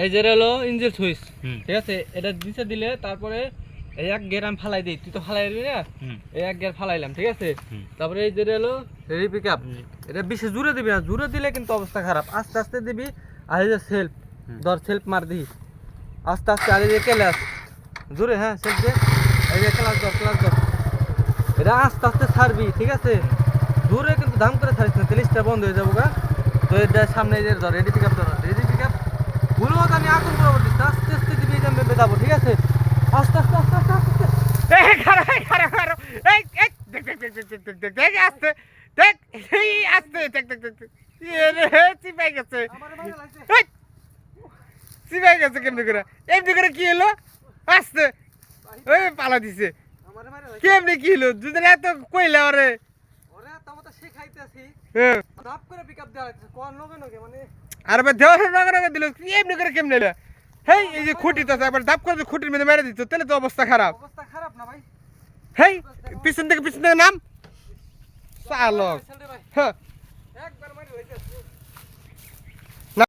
এই যে হলো ইঞ্জিন সুইচ ঠিক আছে? এটা নিচে দিলে তারপরে এই এক গের আমি ফালাই দিই। তুই তো ফালাই দিবি না? এই এক গের ফালাইলাম ঠিক আছে। তারপরে এই যে হলো রেডি পিক আপ এটা বেশি জুড়ে দিবি না। জুড়ে দিলে কিন্তু অবস্থা খারাপ। আস্তে আস্তে দিবি আর এই যে সেলফ ধর সেলফ মার দিই আস্তে আস্তে আর এই যে ক্লাস। জুড়ে হ্যাঁ সেলফ দিয়ে এই যে ক্লাস ধর ক্লাস ধর। এটা আস্তে আস্তে ছাড়বি ঠিক আছে? দূরে কিন্তু দাম করে ছাড়িস না। তেলিশটা বন্ধ হয়ে যাব গা। তো এটা সামনে এই যে ধর রেডি পিক আপ ধর। রেডি ভুল মতো আমি আগুন দিচ্ছি আস্তে আস্তে দিবি এই যাব ঠিক আছে আস্তে আস্তে আস্তে আস্তে আস্তে এই এই দেখ দেখ দেখ দেখ দেখ দেখ দেখ আসতে দেখ এই আসতে দেখ দেখ দেখ দেখ। চিপাই গেছে চিপাই গেছে কেমনি করে করে কি হলো আসতে ওই পালা দিছে কেমনি কি হলো দুদিন এত কইলে ওরে ওরে তোমার তো শিখাইতেছি হ্যাঁ ধাপ করে পিক দেওয়া লাগছে কোন নগে নগে মানে আর দিল এমনি করে কেমনি হেই এই যে খুঁটি তো একবার করে খুঁটির মধ্যে মেরে দিত তাহলে তো অবস্থা খারাপ। অবস্থা খারাপ না ভাই। হেই পিছন থেকে পিছন থেকে নাম। চালক হ্যাঁ। একবার মারি লাগছে